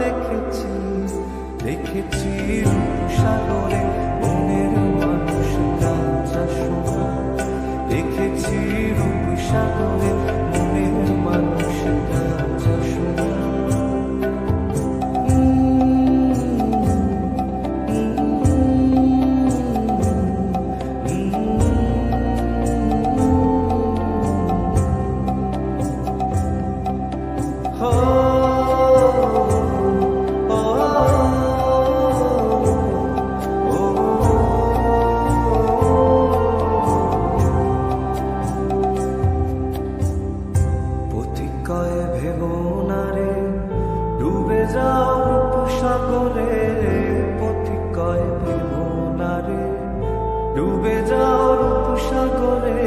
দেখেছিস দেখেছি রূপসাগরে মনের মানুষ কাঁচা সোনা। দেখেছি রূপসাগরে মনের মানুষ কাঁচা সোনা। হো প্রতিকয়ে ভেব না রে। ডুবে যাও পোষা কৰে ভেব না রে। ডুবে যাও উপসাগরে